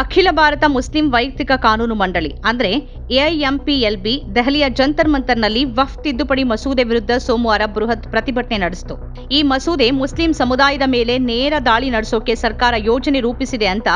ಅಖಿಲ ಭಾರತ ಮುಸ್ಲಿಂ ವೈಯಕ್ತಿಕ ಕಾನೂನು ಮಂಡಳಿ, ಅಂದ್ರೆ ಎಐಎಂಪಿಎಲ್ಬಿ, ದೆಹಲಿಯ ಜಂತರ್ ಮಂತರ್ನಲ್ಲಿ ವಫ್ ತಿದ್ದುಪಡಿ ಮಸೂದೆ ವಿರುದ್ಧ ಸೋಮವಾರ ಬೃಹತ್ ಪ್ರತಿಭಟನೆ ನಡೆಸಿತು. ಈ ಮಸೂದೆ ಮುಸ್ಲಿಂ ಸಮುದಾಯದ ಮೇಲೆ ನೇರ ದಾಳಿ ನಡೆಸೋಕೆ ಸರ್ಕಾರ ಯೋಜನೆ ರೂಪಿಸಿದೆ ಅಂತ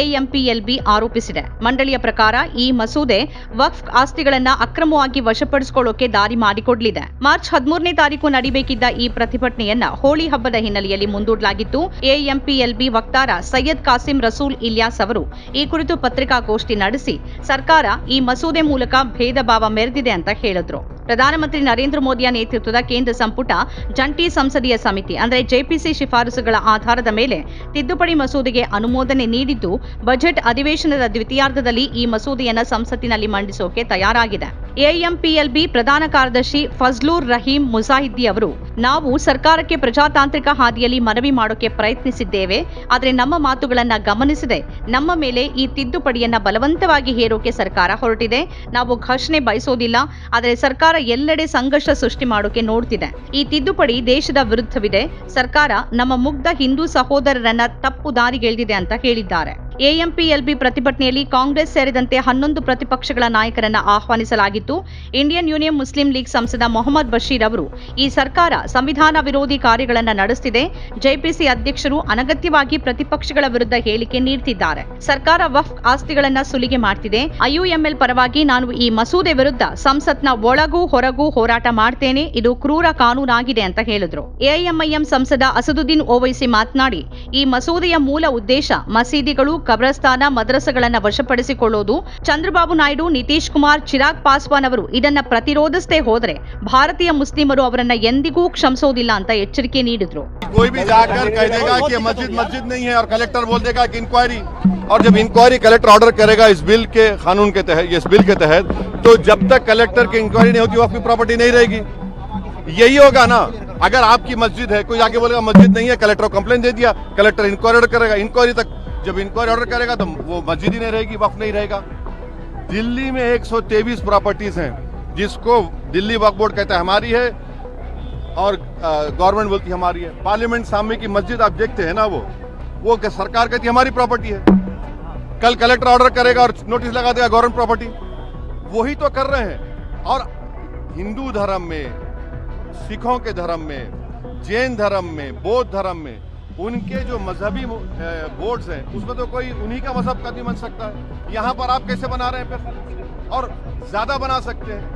ಎಐಎಂಪಿಎಲ್ಬಿ ಆರೋಪಿಸಿದೆ. ಮಂಡಳಿಯ ಪ್ರಕಾರ ಈ ಮಸೂದೆ ವಕ್ಫ್ ಆಸ್ತಿಗಳನ್ನ ಅಕ್ರಮವಾಗಿ ವಶಪಡಿಸಿಕೊಳ್ಳೋಕೆ ದಾರಿ ಮಾಡಿಕೊಡ್ಲಿದೆ. ಮಾರ್ಚ್ ಹದಿಮೂರನೇ ತಾರೀಕು ನಡಿಬೇಕಿದ್ದ ಈ ಪ್ರತಿಭಟನೆಯನ್ನ ಹೋಳಿ ಹಬ್ಬದ ಹಿನ್ನೆಲೆಯಲ್ಲಿ ಮುಂದೂಡಲಾಗಿತ್ತು. ಎಎಂಪಿಎಲ್ಬಿ ವಕ್ತಾರ ಸೈಯದ್ ಕಾಸಿಂ ರಸೂಲ್ ಇಲ್ಯಾಸ್ ಅವರು ಈ ಕುರಿತು ಪತ್ರಿಕಾಗೋಷ್ಠಿ ನಡೆಸಿ ಸರ್ಕಾರ ಈ ಮಸೂದೆ ಮೂಲಕ ಭೇದ ಭಾವ ಮೆರೆದಿದೆ ಅಂತ ಹೇಳಿದ್ರು. ಪ್ರಧಾನಮಂತ್ರಿ ನರೇಂದ್ರ ಮೋದಿಯ ನೇತೃತ್ವದ ಕೇಂದ್ರ ಸಂಪುಟ ಜಂಟಿ ಸಂಸದೀಯ ಸಮಿತಿ, ಅಂದರೆ ಜೆಪಿಸಿ ಶಿಫಾರಸುಗಳ ಆಧಾರದ ಮೇಲೆ ತಿದ್ದುಪಡಿ ಮಸೂದೆಗೆ ಅನುಮೋದನೆ ನೀಡಿದ್ದು, ಬಜೆಟ್ ಅಧಿವೇಶನದ ದ್ವಿತೀಯಾರ್ಧದಲ್ಲಿ ಈ ಮಸೂದೆಯನ್ನು ಸಂಸತ್ತಿನಲ್ಲಿ ಮಂಡಿಸೋಕೆ ತಯಾರಾಗಿದೆ. ಎಎಂಪಿಎಲ್ಬಿ ಪ್ರಧಾನ ಕಾರ್ಯದರ್ಶಿ ಫಜ್ಲೂರ್ ರಹೀಂ ಮುಜಾಹಿದ್ದಿ ಅವರು ನಾವು ಸರ್ಕಾರಕ್ಕೆ ಪ್ರಜಾತಾಂತ್ರಿಕ ಹಾದಿಯಲ್ಲಿ ಮನವಿ ಮಾಡೋಕೆ ಪ್ರಯತ್ನಿಸಿದ್ದೇವೆ, ಆದರೆ ನಮ್ಮ ಮಾತುಗಳನ್ನ ಗಮನಿಸದೆ, ನಮ್ಮ ಮೇಲೆ ಈ ತಿದ್ದುಪಡಿಯನ್ನ ಬಲವಂತವಾಗಿ ಹೇರೋಕೆ ಸರ್ಕಾರ ಹೊರಟಿದೆ. ನಾವು ಘರ್ಷಣೆ ಬಯಸೋದಿಲ್ಲ, ಆದರೆ ಸರ್ಕಾರ ಎಲ್ಲೆಡೆ ಸಂಘರ್ಷ ಸೃಷ್ಟಿ ಮಾಡೋಕೆ ನೋಡ್ತಿದೆ. ಈ ತಿದ್ದುಪಡಿ ದೇಶದ ವಿರುದ್ಧವಿದೆ. ಸರ್ಕಾರ ನಮ್ಮ ಮುಗ್ಧ ಹಿಂದೂ ಸಹೋದರರನ್ನ ತಪ್ಪು ದಾರಿಗೆಳೆದಿದೆ ಅಂತ ಹೇಳಿದ್ದಾರೆ. ಎಎಂಪಿಎಲ್ಬಿ ಪ್ರತಿಭಟನೆಯಲ್ಲಿ ಕಾಂಗ್ರೆಸ್ ಸೇರಿದಂತೆ ಹನ್ನೊಂದು ಪ್ರತಿಪಕ್ಷಗಳ ನಾಯಕರನ್ನ ಆಹ್ವಾನಿಸಲಾಗಿತ್ತು. ಇಂಡಿಯನ್ ಯೂನಿಯನ್ ಮುಸ್ಲಿಂ ಲೀಗ್ ಸಂಸದ ಮೊಹಮ್ಮದ್ ಬಶೀರ್ ಅವರು ಈ ಸರ್ಕಾರ ಸಂವಿಧಾನ ವಿರೋಧಿ ಕಾರ್ಯಗಳನ್ನು ನಡೆಸುತ್ತಿದೆ ಜೆಪಿಸಿ ಅಧ್ಯಕ್ಷರು ಅನಗತ್ಯವಾಗಿ ಪ್ರತಿಪಕ್ಷಗಳ ವಿರುದ್ಧ ಹೇಳಿಕೆ ನೀಡುತ್ತಿದ್ದಾರೆ ಸರ್ಕಾರ ವಫ್ ಆಸ್ತಿಗಳನ್ನು ಸುಲಿಗೆ ಮಾಡ್ತಿದೆ. ಐಯುಎಂಎಲ್ ಪರವಾಗಿ ನಾನು ಈ ಮಸೂದೆ ವಿರುದ್ಧ ಸಂಸತ್ನ ಒಳಗೂ ಹೊರಗೂ ಹೋರಾಟ ಮಾಡ್ತೇನೆ. ಇದು ಕ್ರೂರ ಕಾನೂನಾಗಿದೆ ಅಂತ ಹೇಳಿದ್ರು. ಎಐಎಂಐಎಂ ಸಂಸದ ಅಸದುದ್ದೀನ್ ಓವೈಸಿ ಮಾತನಾಡಿ, ಈ ಮಸೂದೆಯ ಮೂಲ ಉದ್ದೇಶ ಮಸೀದಿಗಳು, ಕಬ್ರಸ್ತಾನ, ಮದ್ರಸಗಳನ್ನು ವಶಪಡಿಸಿಕೊಳ್ಳೋದು. ಚಂದ್ರಬಾಬು ನಾಯ್ಡು, ನಿತೀಶ್ ಕುಮಾರ್, ಚಿರಾಗ್ ಪಾಸ್ವಾನ್ ಅವರು ಇದನ್ನ ಪ್ರತಿರೋಧಿಸದೆ ಹೋದರೆ ಭಾರತೀಯ ಮುಸ್ಲಿಮರು ಅವರನ್ನ ಎಂದಿಗೂ ಕ್ಷಮಿಸೋದಿಲ್ಲ ಅಂತ ಎಚ್ಚರಿಕೆ ನೀಡಿದ್ರು कोई भी जाकर कह देगा कि ये मस्जिद मस्जिद नहीं है और कलेक्टर बोल देगा कि इंक्वायरी और जब इंक्वायरी कलेक्टर ऑर्डर करेगा इस बिल के कानून के तहत इस बिल के तहत तो जब तक कलेक्टर की इंक्वायरी नहीं होगी वो आपकी प्रॉपर्टी नहीं रहेगी यही होगा ना अगर आपकी मस्जिद है कोई जाके बोलेगा मस्जिद नहीं है कलेक्टर को कंप्लेन दे दिया कलेक्टर इंक्वायरी ऑर्डर करेगा इंक्वायरी तक जब इंक्वायरी ऑर्डर करेगा तो वो मस्जिद ही नहीं रहेगी वक्त नहीं रहेगा दिल्ली में 123 प्रॉपर्टीज हैं जिसको दिल्ली वक्फ बोर्ड कहता है हमारी है और गवर्नमेंट बोलती हमारी है। पार्लियामेंट सामने की मस्जिद आप देखते हैं ना वो वो क्या सरकार कहती हमारी प्रॉपर्टी है। कल कलेक्टर ऑर्डर करेगा और नोटिस लगा देगा गवर्नमेंट प्रॉपर्टी। वही तो कर रहे हैं। और हिंदू धर्म में, सिखों के धर्म में, जैन धर्म में, बौद्ध धर्म में, उनके जो मजहबी बोर्ड्स हैं, उसमें तो कोई उन्हीं का मज़हब का नहीं बन सकता। है यहाँ पर आप कैसे बना रहे हैं फिर और ज़्यादा बना सकते हैं।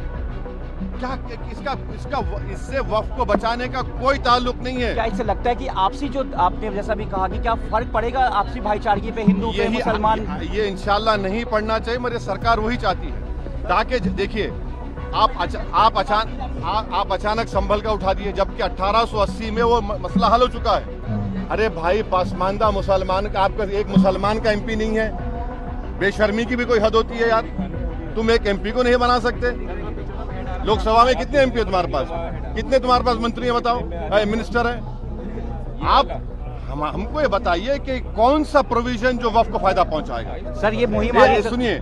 क्या इसका इसका इससे वफ को बचाने का कोई ताल्लुक नहीं है। क्या इससे लगता है कि आपसी जो आपने जैसा भी कहा कि क्या फ़र्क पड़ेगा आपसी भाईचारगी पे हिंदू पे मुसलमान? ये इंशाल्लाह नहीं पढ़ना चाहिए मेरे सरकार वही चाहती है। ताकि देखिए आप अचा, आप अचानक आप अचानक संभल का उठा दिए जबकि 1880 में वो मसला हल हो चुका है। अरे भाई पासमानदा मुसलमान का आपका एक मुसलमान का एमपी नहीं है। बेशर्मी की भी कोई हद होती है यार। तुम एक एमपी को नहीं बना सकते। लोकसभा में कितने एमपी है तुम्हारे पास? कितने तुम्हारे पास मंत्री है बताओ? मिनिस्टर है। आप हम हमको ये बताइए कि कौन सा प्रोविज़न जो वफ को फ़ायदा पहुंचाएगा? सर ये मुहिम सुनिए।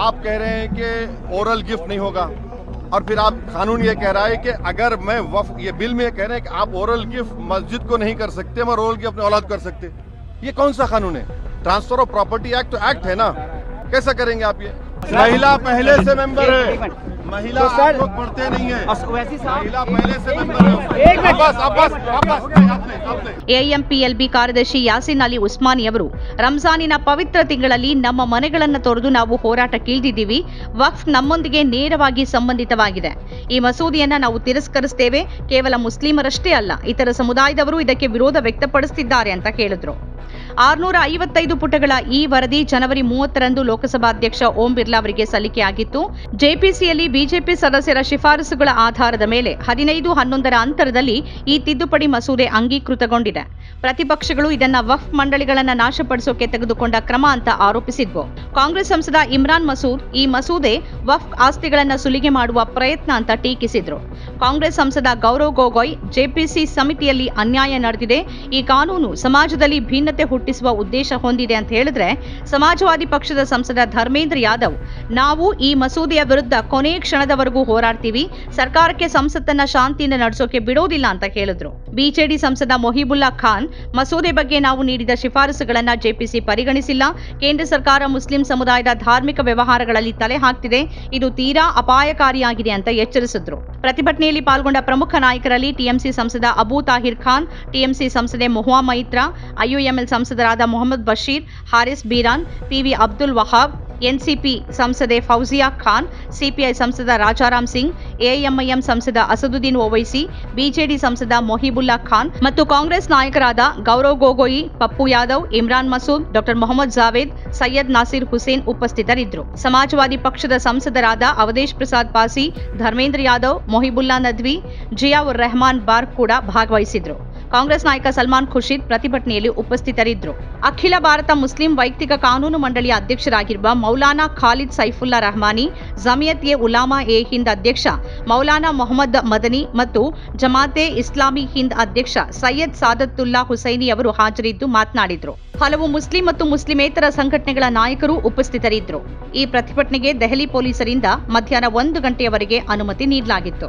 आप कह रहे हैं कि ओरल गिफ्ट नहीं होगा और फिर आप कानून ये कह रहा है कि अगर मैं वफ ये बिल में कह रहे हैं कि आप ओरल गिफ्ट मस्जिद को नहीं कर सकते मगर ओरल गिफ्ट अपने औलाद कर सकते। ये कौन सा कानून है? ट्रांसफ़र ऑफ़ प्रॉपर्टी एक्ट तो एक्ट है ना? कैसा करेंगे आप ये? महिला पहले से मेंबर है। महिला तो आप सर- लोग पढ़ते नहीं है अस- वैसी साहब महिला पहले से मेंबर है अब्बास अब्बास अब्बास नहीं, आपने आपने ಎಐಎಂಪಿಎಲ್ಬಿ ಕಾರ್ಯದರ್ಶಿ ಯಾಸಿನ್ ಅಲಿ ಉಸ್ಮಾನಿ ಅವರು ರಂಜಾನಿನ ಪವಿತ್ರ ತಿಂಗಳಲ್ಲಿ ನಮ್ಮ ಮನೆಗಳನ್ನು ತೊರೆದು ನಾವು ಹೋರಾಟಕ್ಕಿಳಿದಿದ್ದೀವಿ ವಕ್ಫ್ ನಮ್ಮೊಂದಿಗೆ ನೇರವಾಗಿ ಸಂಬಂಧಿತವಾಗಿದೆ ಈ ಮಸೂದೆಯನ್ನ ನಾವು ತಿರಸ್ಕರಿಸ್ತೇವೆ ಕೇವಲ ಮುಸ್ಲಿಮರಷ್ಟೇ ಅಲ್ಲ ಇತರ ಸಮುದಾಯದವರು ಇದಕ್ಕೆ ವಿರೋಧ ವ್ಯಕ್ತಪಡಿಸುತ್ತಿದ್ದಾರೆ ಅಂತ ಹೇಳಿದ್ರು ಆರ್ನೂರ ಐವತ್ತೈದು ಪುಟಗಳ ಈ ವರದಿ ಜನವರಿ ಮೂವತ್ತರಂದು ಲೋಕಸಭಾಧ್ಯಕ್ಷ ಓಂ ಬಿರ್ಲಾ ಅವರಿಗೆ ಸಲ್ಲಿಕೆಯಾಗಿತ್ತು ಜೆಪಿಸಿಯಲ್ಲಿ ಬಿಜೆಪಿ ಸದಸ್ಯರ ಶಿಫಾರಸುಗಳ ಆಧಾರದ ಮೇಲೆ ಹದಿನೈದು ಹನ್ನೊಂದರ ಅಂತರದಲ್ಲಿ ಈ ತಿದ್ದುಪಡಿ ಮಸೂದೆ ಅಂಗೀಕೃತಗೊಂಡಿದೆ. ಪ್ರತಿಪಕ್ಷಗಳು ಇದನ್ನ ವಫ್ ಮಂಡಳಿಗಳನ್ನು ನಾಶಪಡಿಸೋಕೆ ತೆಗೆದುಕೊಂಡ ಕ್ರಮ ಅಂತ ಆರೋಪಿಸಿದ್ವು. ಕಾಂಗ್ರೆಸ್ ಸಂಸದ ಇಮ್ರಾನ್ ಮಸೂದ್ ಈ ಮಸೂದೆ ವಫ್ ಆಸ್ತಿಗಳನ್ನು ಸುಲಿಗೆ ಮಾಡುವ ಪ್ರಯತ್ನ ಅಂತ ಟೀಕಿಸಿದ್ರು. ಕಾಂಗ್ರೆಸ್ ಸಂಸದ ಗೌರವ್ ಗೊಗೊಯ್ ಜೆಪಿಸಿ ಸಮಿತಿಯಲ್ಲಿ ಅನ್ಯಾಯ ನಡೆದಿದೆ. ಈ ಕಾನೂನು ಸಮಾಜದಲ್ಲಿ ಭಿನ್ನತೆ ಹುಟ್ಟಿಸುವ ಉದ್ದೇಶ ಹೊಂದಿದೆ ಅಂತ ಹೇಳಿದ್ರೆ ಸಮಾಜವಾದಿ ಪಕ್ಷದ ಸಂಸದ ಧರ್ಮೇಂದ್ರ ಯಾದವ್, ನಾವು ಈ ಮಸೂದೆಯ ವಿರುದ್ಧ ಕೊನೆ ಕ್ಷಣದವರೆಗೂ ಹೋರಾಡ್ತೀವಿ, ಸರ್ಕಾರಕ್ಕೆ ಸಂಸತ್ತನ್ನ ಶಾಂತಿಯಿಂದ ನಡೆಸೋಕೆ ಬಿಡೋದಿಲ್ಲ ಅಂತ ಹೇಳಿದ್ರು. ಬಿಜೆಡಿ ಸಂಸದ ಮೊಹಿಬುಲ್ಲಾ ಖಾನ್, ಮಸೂದೆ ಬಗ್ಗೆ ನಾವು ನೀಡಿದ ಶಿಫಾರಸುಗಳನ್ನ ಜೆಪಿಸಿ ಪರಿಗಣಿಸಿಲ್ಲ. ಕೇಂದ್ರ ಸರ್ಕಾರ ಮುಸ್ಲಿಂ ಸಮುದಾಯದ ಧಾರ್ಮಿಕ ವ್ಯವಹಾರಗಳಲ್ಲಿ ತಲೆ ಹಾಕ್ತಿದೆ. ಇದು ತೀರಾ ಅಪಾಯಕಾರಿಯಾಗಿದೆ ಅಂತ ಎಚ್ಚರಿಸಿದ್ರು. ಪ್ರತಿಭಟನೆಯಲ್ಲಿ ಪಾಲ್ಗೊಂಡ ಪ್ರಮುಖ ನಾಯಕರಲ್ಲಿ ಟಿಎಂಸಿ ಸಂಸದ ಅಬೂ ತಾಹಿರ್ ಖಾನ್, ಟಿಎಂಸಿ ಸಂಸದೆ ಮೊಹುವಾ ಮೈತ್ರಾ ಸಂಸದರಾದ ಮೊಹಮ್ಮದ್ ಬಶೀರ್, ಹಾರಿಸ್ ಬೀರಾನ್, ಪಿವಿ ಅಬ್ದುಲ್ ವಹಾಬ್, ಎನ್ಸಿಪಿ ಸಂಸದೆ ಫೌಜಿಯಾ ಖಾನ್, ಸಿಪಿಐ ಸಂಸದ ರಾಜಾರಾಮ್ ಸಿಂಗ್, ಎಐಎಂಐಎಂ ಸಂಸದ ಅಸದುದ್ದೀನ್ ಓವೈಸಿ, ಬಿಜೆಡಿ ಸಂಸದ ಮೊಹಿಬುಲ್ಲಾ ಖಾನ್ ಮತ್ತು ಕಾಂಗ್ರೆಸ್ ನಾಯಕರಾದ ಗೌರವ್ ಗೊಗೊಯಿ, ಪಪ್ಪು ಯಾದವ್, ಇಮ್ರಾನ್ ಮಸೂದ್, ಡಾಕ್ಟರ್ ಮೊಹಮ್ಮದ್ ಜಾವೇದ್, ಸೈಯದ್ ನಾಸೀರ್ ಹುಸೇನ್ ಉಪಸ್ಥಿತರಿದ್ದರು. ಸಮಾಜವಾದಿ ಪಕ್ಷದ ಸಂಸದರಾದ ಅವಧೇಶ್ ಪ್ರಸಾದ್ ಪಾಸಿ, ಧರ್ಮೇಂದ್ರ ಯಾದವ್, ಮೊಹಿಬುಲ್ಲಾ ನದ್ವಿ, ಜಿಯಾವುರ್ ರೆಹಮಾನ್ ಬಾರ್ಕ್ ಕೂಡ ಭಾಗವಹಿಸಿದ್ರು. ಕಾಂಗ್ರೆಸ್ ನಾಯಕ ಸಲ್ಮಾನ್ ಖುರ್ಷಿದ್ ಪ್ರತಿಭಟನೆಯಲ್ಲಿ ಉಪಸ್ಥಿತರಿದ್ದರು. ಅಖಿಲ ಭಾರತ ಮುಸ್ಲಿಂ ವೈಯಕ್ತಿಕ ಕಾನೂನು ಮಂಡಳಿಯ ಅಧ್ಯಕ್ಷರಾಗಿರುವ ಮೌಲಾನಾ ಖಾಲಿದ್ ಸೈಫುಲ್ಲಾ ರಹಮಾನಿ, ಜಮಿಯತ್ ಎ ಉಲಾಮಾ ಎ ಹಿಂದ್ ಅಧ್ಯಕ್ಷ ಮೌಲಾನಾ ಮೊಹಮ್ಮದ್ ಮದನಿ ಮತ್ತು ಜಮಾತೆ ಇಸ್ಲಾಮಿ ಹಿಂದ್ ಅಧ್ಯಕ್ಷ ಸೈಯದ್ ಸಾದತ್ತುಲ್ಲಾ ಹುಸೈನಿ ಅವರು ಹಾಜರಿದ್ದು ಮಾತನಾಡಿದರು. ಹಲವು ಮುಸ್ಲಿಂ ಮತ್ತು ಮುಸ್ಲಿಮೇತರ ಸಂಘಟನೆಗಳ ನಾಯಕರು ಉಪಸ್ಥಿತರಿದ್ದರು. ಈ ಪ್ರತಿಭಟನೆಗೆ ದೆಹಲಿ ಪೊಲೀಸರಿಂದ ಮಧ್ಯಾಹ್ನ ಒಂದು ಗಂಟೆಯವರೆಗೆ ಅನುಮತಿ ನೀಡಲಾಗಿತ್ತು.